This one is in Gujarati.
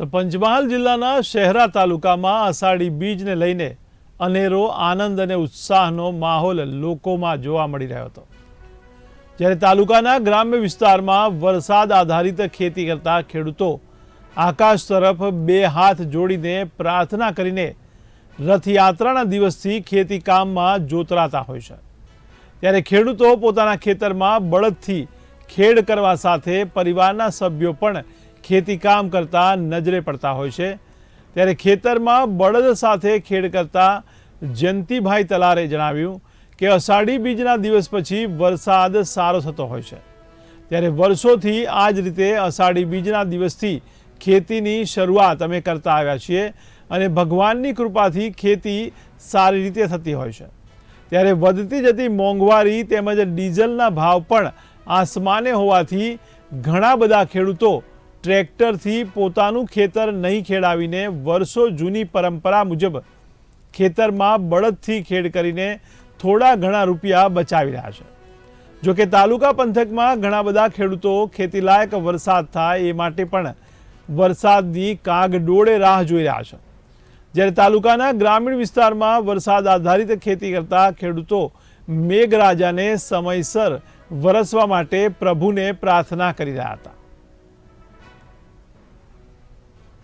તો પંચમહાલ જિલ્લાના શહેરા તાલુકામાં અષાઢી બીજને લઈને અનેરો આનંદ અને ઉત્સાહનો માહોલ લોકોમાં જોવા મળી રહ્યો હતો. જ્યારે તાલુકાના ગ્રામ્ય વિસ્તારમાં વરસાદ આધારિત ખેતી કરતા ખેડૂતો આકાશ તરફ બે હાથ જોડીને પ્રાર્થના કરીને રથયાત્રાના દિવસથી ખેતી કામમાં જોતરાતા હોય છે. ત્યારે ખેડૂતો પોતાના ખેતરમાં બળદથી ખેડ કરવા સાથે પરિવારના સભ્યો પણ ખેતી કામ કરતા નજરે પડતા હોય છે. ત્યારે ખેતરમાં બળદ સાથે ખેડ કરતા જયંતિભાઈ તલારે જણાવ્યું કે અષાઢી બીજના દિવસ પછી વરસાદ સારો થતો હોય છે. ત્યારે વર્ષોથી આ જ રીતે અષાઢી બીજના દિવસથી ખેતીની શરૂઆત અમે કરતા આવ્યા છીએ અને ભગવાનની કૃપાથી ખેતી સારી રીતે થતી હોય છે. ત્યારે વધતી જતી મોંઘવારી તેમજ ડીઝલના ભાવ પણ આસમાને હોવાથી ઘણા બધા ખેડૂતો ટ્રેક્ટરથી પોતાનું ખેતર નહીં ખેડાવીને વર્ષો જૂની પરંપરા મુજબ ખેતરમાં બળદથી ખેડ કરીને થોડા ઘણા રૂપિયા બચાવી રહ્યા છે. જો કે તાલુકા પંથકમાં ઘણા બધા ખેડૂતો ખેતીલાયક વરસાદ થાય એ માટે પણ વરસાદની કાગડોળે રાહ જોઈ રહ્યા છે. જ્યારે તાલુકાના ગ્રામીણ વિસ્તારમાં વરસાદ આધારિત ખેતી કરતા ખેડૂતો મેઘરાજાને સમયસર વરસવા માટે પ્રભુને પ્રાર્થના કરી રહ્યા હતા.